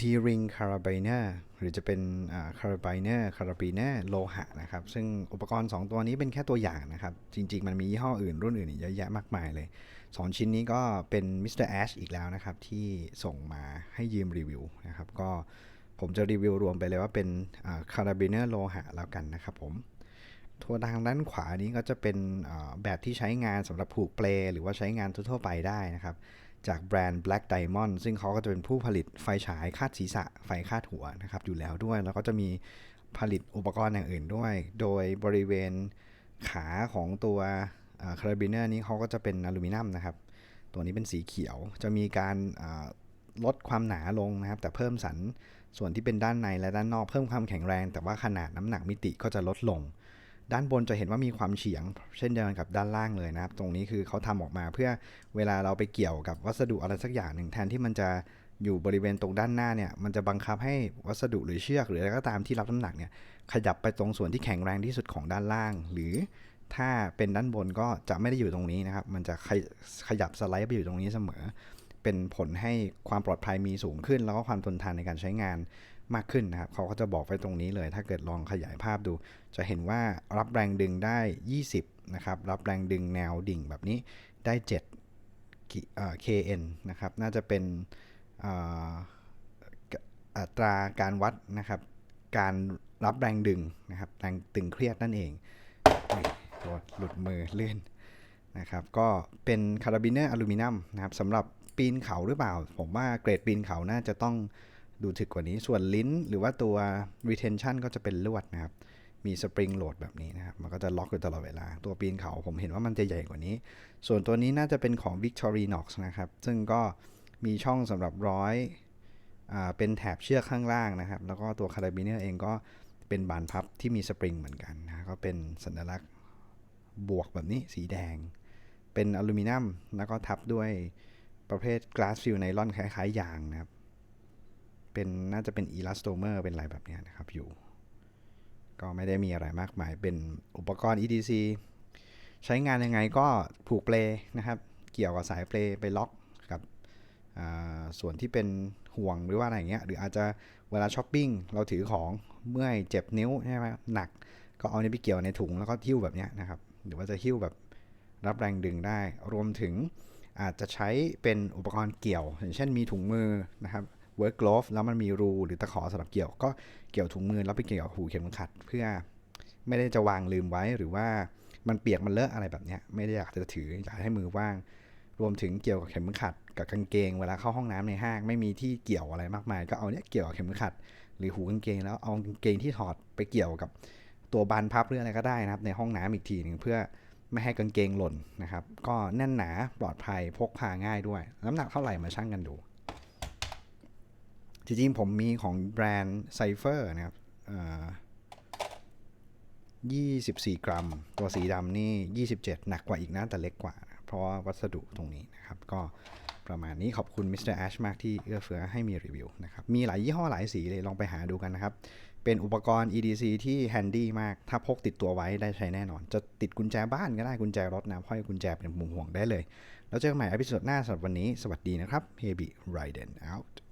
D-ring carabiner หรือจะเป็นอ่า carabiner carabiner โลหะนะครับ ซึ่งอุปกรณ์ 2 ตัวนี้เป็นแค่ตัวอย่างนะครับ จริง ๆ มันมียี่ห้ออื่นรุ่นอื่นอีกเยอะแยะมากมายเลย 2 ชิ้นนี้ก็เป็น Mr. Ash อีกแล้วนะครับ ที่ส่งมาให้ยืมรีวิวนะครับ ก็ผมจะรีวิวรวมไปเลยว่าเป็นอ่า carabiner โลหะแล้วกันนะครับผมตัวทางด้านขวานี้ก็จะเป็นแบบที่ใช้งานสำหรับผูกเปลหรือว่าใช้งานทั่วไปได้นะครับ จากแบรนด์ Black Diamond ซึ่งเขาก็จะเป็นผู้ผลิตไฟฉายคาดศีรษะ ไฟคาดหัวนะครับอยู่แล้วด้วย แล้วก็จะมีผลิตอุปกรณ์อย่างอื่นด้วย โดยบริเวณขาของตัวคาราบิเนอร์นี้เขาก็จะเป็นอลูมิเนียมนะครับ ตัวนี้เป็นสีเขียว จะมีการลดความหนาลงนะครับ แต่เพิ่มสันส่วนที่เป็นด้านในและด้านนอกเพิ่มความแข็งแรง แต่ว่าขนาดน้ำหนักมิติก็จะลดลง ด้านบนจะเห็นว่ามีความเฉียง เช่นเดียวกันกับด้านล่างเลยนะครับ ตรงนี้คือเขาทำออกมาเพื่อเวลาเราไปเกี่ยวกับวัสดุอะไรสักอย่างหนึ่งแทนที่มันจะอยู่บริเวณตรงด้านหน้าเนี่ยมันจะบังคับให้วัสดุหรือเชือกหรืออะไรก็ตามที่รับน้ำหนักเนี่ยขยับไปตรงส่วนที่แข็งแรงที่สุดของด้านล่าง หรือถ้าเป็นด้านบนก็จะไม่ได้อยู่ตรงนี้นะครับ มันจะขยขยับสไลด์ไปอยู่ตรงนี้เสมอ เป็นผลให้ความปลอดภัยมีสูงขึ้น แล้วก็ความทนทานในการใช้งาน มากขึ้นนะครับเขาก็จะบอกไว้ตรงนี้เลย ถ้าเกิดลองขยายภาพดู จะเห็นว่ารับแรงดึงได้ 20 นะครับ รับแรงดึงแนวดิ่งแบบนี้ได้7กิเอ่อ kN นะครับ น่าจะเป็นอ่ออัตราการวัดนะครับ การรับแรงดึงนะครับ แรงตึงเครียดนั่นเองอุ๊ยโทษหลุดมือเลื่อนนะครับ ก็เป็นคาราบิเนอร์อลูมิเนียมนะครับสำหรับปีนเขาหรือเปล่า ผมว่าเกรดปีนเขาน่าจะต้อง ดูถึกกว่านี้ ส่วนลิ้นหรือว่าตัว retention ก็จะเป็นลวดนะครับ มีสปริงโหลดแบบนี้นะครับ มันก็จะล็อกอยู่ตลอดเวลา ตัวปีนเขาผมเห็นว่ามันจะใหญ่กว่านี้ ส่วนตัวนี้น่าจะเป็นของ Victorinox นะครับ ซึ่งก็มีช่องสำหรับร้อยอ่าเป็นแถบเชือกข้างล่างนะครับ แล้วก็ตัวคาราบิเนอร์เองก็เป็นบานพับที่มีสปริงเหมือนกันนะก็เป็นสัญลักษณ์บวกแบบนี้สีแดง เป็นอลูมิเนียมแล้วก็ทับด้วยประเภท glass fill nylon คล้ายๆยางนะครับ เป็นน่าจะเป็น elastomer เป็นอะไรแบบนี้นะครับอยู่ ก็ไม่ได้มีอะไรมากมาย เป็นอุปกรณ์ EDC ใช้งานยังไงก็ผูกเปลนะครับ เกี่ยวกับสายเปลไปล็อกกับส่วนที่เป็นห่วงหรือว่าอะไรเงี้ย หรืออาจจะเวลาช้อปปิ้งเราถือของเมื่อยเจ็บนิ้วใช่ไหมหนัก ก็เอานี้ไปเกี่ยวในถุงแล้วก็หิ้วแบบนี้นะครับ หรือว่าจะหิ้วแบบรับแรงดึงได้ รวมถึงอาจจะใช้เป็นอุปกรณ์เกี่ยว อย่างเช่นมีถุงมือนะครับ work glove แล้วมันมีรูหรือตะขอสำหรับเกี่ยว ก็เกี่ยวถุงมือแล้วไปเกี่ยวกับหูเข็มขัด เพื่อไม่ได้จะวางลืมไว้หรือว่ามันเปียกมันเลอะอะไรแบบเนี้ยไม่ได้อยากจะถืออยากให้มือว่าง รวมถึงเกี่ยวกับเข็มขัด กับกางเกง เวลาเข้าห้องน้ำในห้างไม่มีที่เกี่ยวอะไรมากมาย ก็เอาเนี้ยเกี่ยวกับเข็มขัด หรือหูกางเกง แล้วเอากางเกงที่ถอดไปเกี่ยวกับตัวบานพับหรืออะไรก็ได้นะครับ ในห้องน้ำอีกทีหนึ่งเพื่อไม่ให้กางเกงหล่นนะครับ ก็แน่นหนาปลอดภัยพกพาง่ายด้วย น้ำหนักเท่าไหร่มาชั่งกันดู จริงๆผมมีของแบรนด์ไซเฟอร์นะครับเอ่อ24กรัม ตัวสีดำนี่27หนักกว่าอีกนะ แต่เล็กกว่า เพราะว่าวัสดุตรงนี้นะครับ ก็ประมาณนี้ขอบคุณ Mr. Ash มากที่เอื้อเฟื้อให้มีรีวิวนะครับ มีหลายยี่ห้อหลายสีเลยลองไปหาดูกันนะครับ เป็นอุปกรณ์ EDC ที่แฮนดี้มาก ถ้าพกติดตัวไว้ได้ใช้แน่นอน จะติดกุญแจบ้านก็ได้กุญแจรถนะห้อยกุญแจเป็นมุมห่วงได้เลย แล้วเจอกันใหม่อพิสดหน้าสำหรับวันนี้สวัสดีนะครับ Hebi Raiden out